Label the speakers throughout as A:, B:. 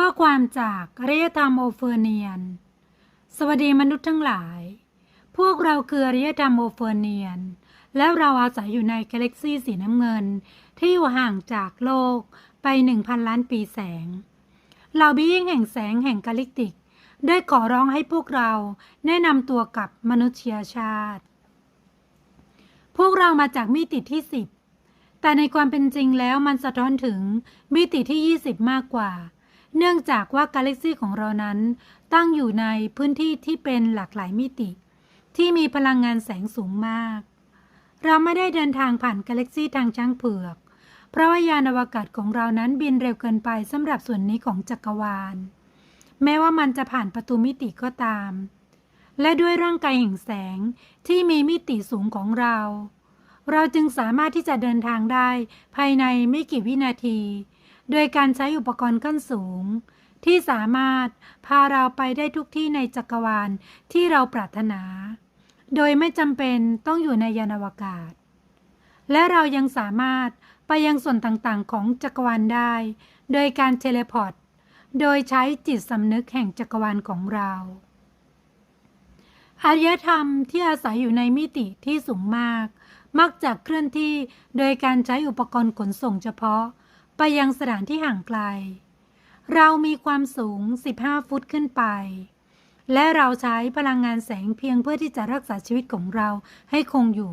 A: ข้อความจากอารยธรรมโอเฟอร์เนียน สวัสดีมนุษย์ทั้งหลาย พวกเราคืออารยธรรมโอเฟอร์เนียน แล้วเราอาศัยอยู่ในกาแล็กซีสีน้ำเงิน ที่อยู่ห่างจากโลกไป1,000ล้านปีแสง เราบียิ่งแห่งแสงแห่งกาลิกติก ได้ขอร้องให้พวกเราแนะนำตัวกับมนุษยชาติ พวกเรามาจากมิติที่10แต่ในความเป็นจริงแล้วมันสะท้อนถึงมิติที่20มากกว่า เนื่องจากว่ากาแล็กซีของเรานั้น ตั้งอยู่ในพื้นที่ที่เป็นหลากหลายมิติ ที่มีพลังงานแสงสูงมาก เราไม่ได้เดินทางผ่านกาแล็กซีทางช้างเผือก เพราะว่ายานอวกาศของเรานั้นบินเร็วเกินไปสำหรับส่วนนี้ของจักรวาล แม้ว่ามันจะผ่านประตูมิติก็ตาม และด้วยร่างกายแห่งแสงที่มีมิติสูงของเราเราจึงสามารถที่จะเดินทางได้ภายในไม่กี่วินาที โดยการใช้อุปกรณ์ขั้นสูง ที่สามารถพาเราไปได้ทุกที่ในจักรวาลที่เราปรารถนา โดยไม่จำเป็นต้องอยู่ในยานอวกาศ และเรายังสามารถไปยังส่วนต่างๆ ของจักรวาลได้ โดยการเทเลพอร์ต โดยใช้จิตสำนึกแห่งจักรวาลของเรา อารยธรรมที่อาศัยอยู่ในมิติที่สูงมาก มักจะเคลื่อนที่โดยการใช้อุปกรณ์ขนส่งเฉพาะ ไปยังสถานที่ห่างไกล เรามีความสูง 15 ฟุตขึ้นไป และเราใช้พลังงานแสงเพียงเพื่อที่จะรักษาชีวิตของเราให้คงอยู่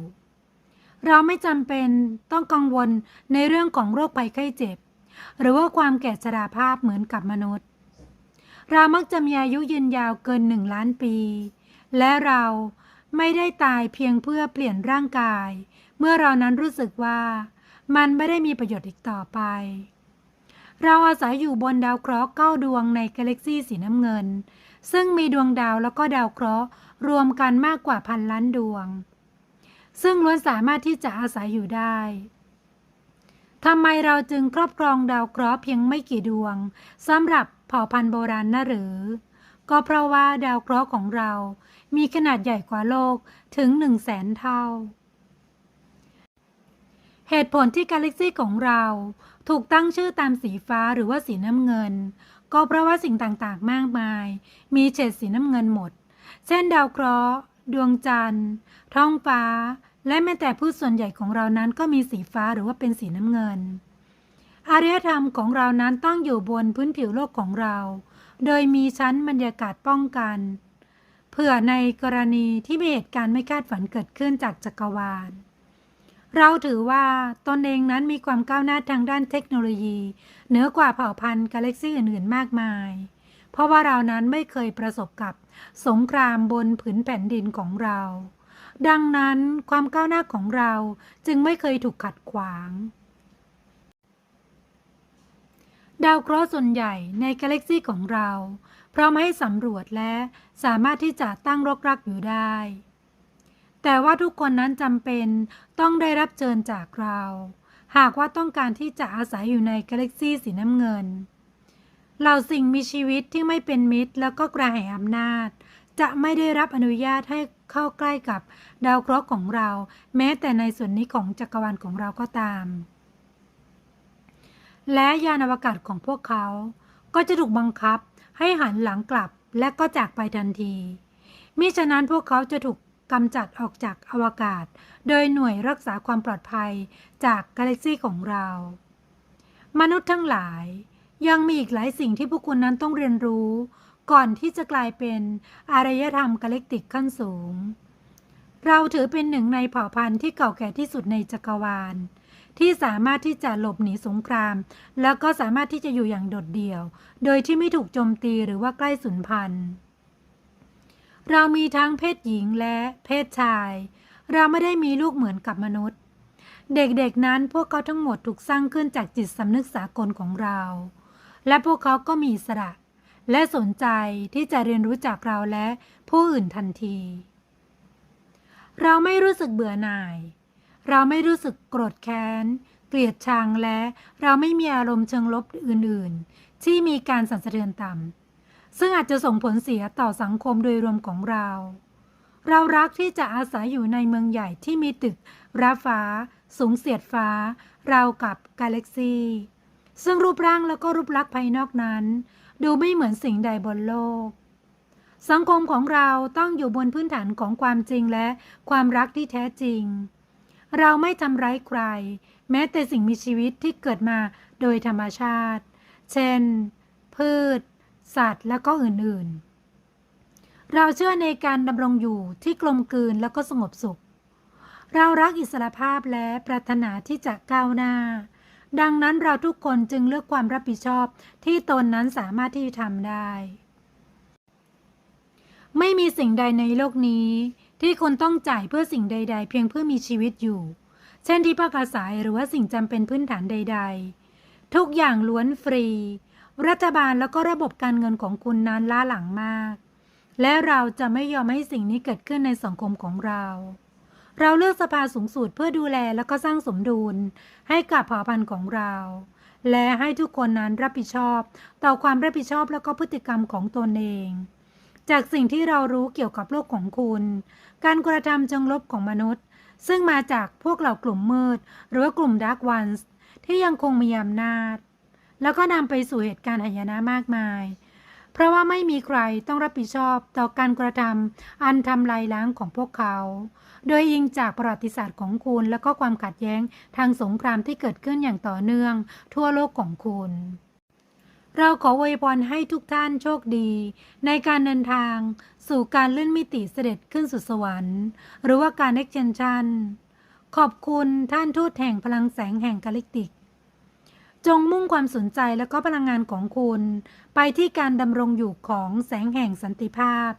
A: เราไม่จำเป็นต้องกังวลในเรื่องของโรคภัยไข้เจ็บ หรือว่าความแก่ชราภาพเหมือนกับมนุษย์ เรามักจะมีอายุยืนยาวเกินหนึ่งล้านปี และเราไม่ได้ตายเพียงเพื่อเปลี่ยนร่างกาย เมื่อเรานั้นรู้สึกว่า มันไม่ได้มีประโยชน์อีกต่อไป เราอาศัยอยู่บนดาวเคราะห์เก้าดวงในกาแล็กซีสีน้ำเงิน ซึ่งมีดวงดาวแล้วก็ดาวเคราะห์รวมกันมากกว่าพันล้านดวง ซึ่งล้วนสามารถที่จะอาศัยอยู่ได้ทำไมเราจึงครอบครองดาวเคราะห์เพียงไม่กี่ดวงสำหรับเผ่าพันธุ์โบราณนะหรือ ก็เพราะว่าดาวเคราะห์ของเรา มีขนาดใหญ่กว่าโลกถึงหนึ่งแสนเท่า เหตุผลที่กาแล็กซีของเรา ถูกตั้งชื่อตามสีฟ้าหรือว่าสีน้ำเงิน ก็เพราะว่าสิ่งต่างๆ มากมาย มีเฉดสีน้ำเงินหมด เช่นดาวเคราะห์ ดวงจันทร์ ท้องฟ้า และแม้แต่พืชส่วนใหญ่ของเรานั้นก็มีสีฟ้าหรือว่าเป็นสีน้ำเงิน อารยธรรมของเรานั้นตั้งอยู่บนพื้นผิวโลกของเรา โดยมีชั้นบรรยากาศป้องกันเผื่อในกรณีที่มีเหตุการณ์ไม่คาดฝันเกิดขึ้นจากจักรวาล เราถือว่าตนเองนั้นมีความก้าวหน้าทางด้านเทคโนโลยี เหนือกว่าเผ่าพันธุ์กาแล็กซี่อื่นๆมากมาย เพราะว่าเรานั้นไม่เคยประสบกับสงครามบนผืนแผ่นดินของเรา ดังนั้นความก้าวหน้าของเราจึงไม่เคยถูกขัดขวาง ดาวเคราะห์ส่วนใหญ่ในกาแล็กซี่ของเราพร้อมให้สำรวจและสามารถที่จะตั้งรกรากอยู่ได้ แต่ว่าทุกคนนั้นจำเป็นต้องได้รับเชิญจากเรา หากว่าต้องการที่จะอาศัยอยู่ในกาแล็กซีสีน้ำเงิน เหล่าสิ่งมีชีวิตที่ไม่เป็นมิตรแล้วก็กระแหอำนาจ จะไม่ได้รับอนุญาตให้เข้าใกล้กับดาวเคราะห์ของเรา แม้แต่ในส่วนนี้ของจักรวาลของเราก็ตาม และยานอวกาศของพวกเขา ก็จะถูกบังคับให้หันหลังกลับและก็จากไปทันทีมิฉะนั้นพวกเขาจะถูก กำจัดออกจากอวกาศ โดยหน่วยรักษาความปลอดภัยจากกาแล็กซีของเรา มนุษย์ทั้งหลาย ยังมีอีกหลายสิ่งที่พวกคุณนั้นต้องเรียนรู้ ก่อนที่จะกลายเป็นอารยธรรมกาแล็กติกขั้นสูง เราถือเป็นหนึ่งในเผ่าพันธุ์ที่เก่าแก่ที่สุดในจักรวาลที่สามารถที่จะหลบหนีสงคราม แล้วก็สามารถที่จะอยู่อย่างโดดเดี่ยว โดยที่ไม่ถูกโจมตีหรือว่าใกล้สูญพันธุ์ เรามีทั้งเพศหญิงและเพศชาย เราไม่ได้มีลูกเหมือนกับมนุษย์ เด็กๆนั้นพวกเขาทั้งหมดถูกสร้างขึ้นจากจิตสำนึกสากลของเรา และพวกเขาก็มีสระและสนใจที่จะเรียนรู้จากเราและผู้อื่นทันที เราไม่รู้สึกเบื่อหน่าย เราไม่รู้สึกโกรธแค้น เกลียดชังและเราไม่มีอารมณ์เชิงลบอื่นๆ ที่มีการสั่นสะเทือนต่ำ ซึ่งอาจจะส่งผลเสียต่อสังคมโดยรวมของเรา เรารักที่จะอาศัยอยู่ในเมืองใหญ่ที่มีตึกราฟ้า สูงเสียดฟ้า ราวกับกาแล็กซี ซึ่งรูปร่างแล้วก็รูปลักษณ์ภายนอกนั้น ดูไม่เหมือนสิ่งใดบนโลก สังคมของเราต้องอยู่บนพื้นฐานของความจริงและความรักที่แท้จริง เราไม่ทำร้ายใคร แม้แต่สิ่งมีชีวิตที่เกิดมาโดยธรรมชาติ เช่น พืช สัตว์และก็อื่นๆ เราเชื่อในการดำรงอยู่ที่กลมกลืนแล้วก็สงบสุข เรารักอิสรภาพและปรารถนาที่จะก้าวหน้า ดังนั้นเราทุกคนจึงเลือกความรับผิดชอบที่ตนนั้นสามารถที่จะทำได้ ไม่มีสิ่งใดในโลกนี้ ที่คนต้องจ่ายเพื่อสิ่งใด ๆ เพียงเพื่อมีชีวิตอยู่ เช่นที่พักอาศัยหรือว่าสิ่งจำเป็นพื้นฐานใด ๆ ทุกอย่างล้วนฟรี รัฐบาลแล้วก็ระบบการเงินของคุณนั้นล้าหลังมาก และเราจะไม่ยอมให้สิ่งนี้เกิดขึ้นในสังคมของเรา เราเลือกสภาสูงสุดเพื่อดูแลแล้วก็สร้างสมดุล ให้กับเผ่าพันธุ์ของเรา และให้ทุกคนนั้นรับผิดชอบ ต่อความรับผิดชอบแล้วก็พฤติกรรมของตนเอง จากสิ่งที่เรารู้เกี่ยวกับโลกของคุณ การกระทำเชิงลบของมนุษย์ ซึ่งมาจากพวกเหล่ากลุ่มมืด หรือว่ากลุ่มดาร์กวันส์ที่ยังคงมีอำนาจ แล้วก็นำไปสู่เหตุการณ์หายนะมากมาย เพราะว่าไม่มีใครต้องรับผิดชอบต่อการกระทำอันทำลายล้างของพวกเขา โดยอิงจากประวัติศาสตร์ของคุณ และก็ความขัดแย้งทางสงครามที่เกิดขึ้นอย่างต่อเนื่อง ทั่วโลกของคุณเราขออวยพรให้ทุกท่านโชคดี ในการเดินทาง สู่การเลื่อนมิติเสด็จขึ้นสู่สวรรค์ หรือว่าการ extension ขอบคุณท่านทูตแห่งพลังแสงแห่งกาลิกติก จงมุ่งความสนใจและก็พลังงานของคุณ ไปที่การดำรงอยู่ของแสงแห่งสันติภาพ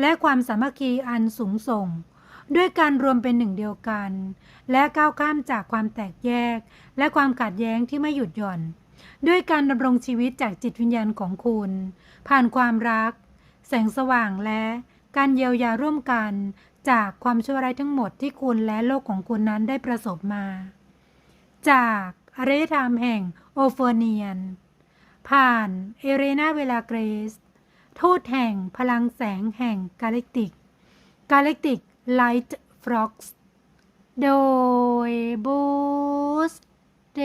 A: และความสามัคคีอันสูงส่ง ด้วยการรวมเป็นหนึ่งเดียวกัน และก้าวข้ามจากความแตกแยก และความขัดแย้งที่ไม่หยุดหย่อน ด้วยการดำรงชีวิตจากจิตวิญญาณของคุณ ผ่านความรัก แสงสว่างและการเยียวยาร่วมกันจากความชั่วร้ายทั้งหมดที่คุณและโลกของคุณนั้นได้ประสบมา จาก อารยธรรมแห่งโอโฟเนียน ผ่านเอเรนาเวลาเกรส ทูตแห่งพลังแสงแห่งกาแล็กติก กาแล็กติกไลท์ฟล็อกส์โดยบูสเด